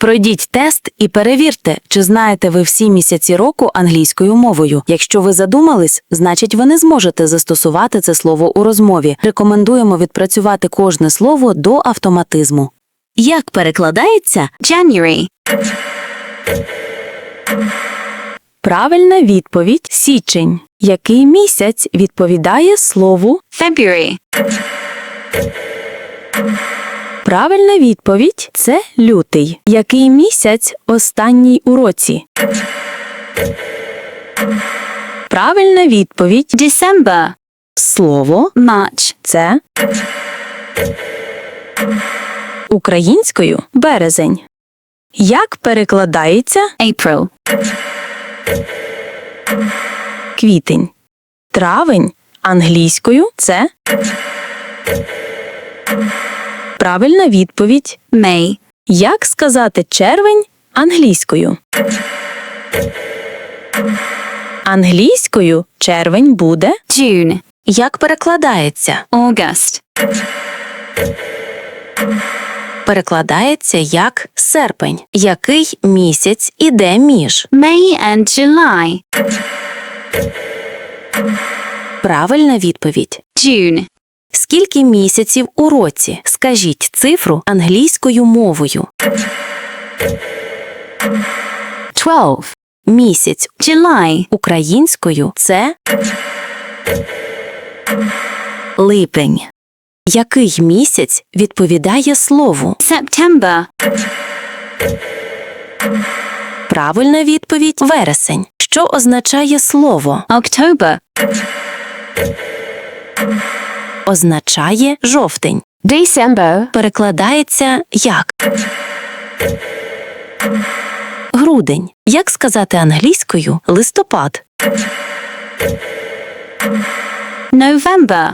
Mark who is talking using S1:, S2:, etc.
S1: Пройдіть тест і перевірте, чи знаєте ви всі місяці року англійською мовою. Якщо ви задумались, значить ви не зможете застосувати це слово у розмові. Рекомендуємо відпрацювати кожне слово до автоматизму. Як перекладається?
S2: January,
S1: Правильна відповідь січень. Який місяць відповідає слову?
S2: February,
S1: Правильна відповідь це лютий. Який місяць останній у році? Правильна відповідь
S2: December,
S1: слово
S2: March,
S1: це українською березень. Як перекладається
S2: April,
S1: квітень? Травень англійською це Правильна відповідь.
S2: May,
S1: Як сказати червень англійською? Англійською червень буде.
S2: June,
S1: Як перекладається?
S2: August,
S1: Перекладається як серпень. Який місяць іде між?
S2: May and July,
S1: Правильна відповідь.
S2: June,
S1: Скільки місяців у році? Скажіть цифру англійською мовою.
S2: 12,
S1: Місяць
S2: July,
S1: українською це липень. Який місяць відповідає слову?
S2: September,
S1: Правильна відповідь вересень. Що означає слово?
S2: October,
S1: Означає жовтень.
S2: December,
S1: Перекладається як? Грудень. Як сказати англійською листопад?
S2: November,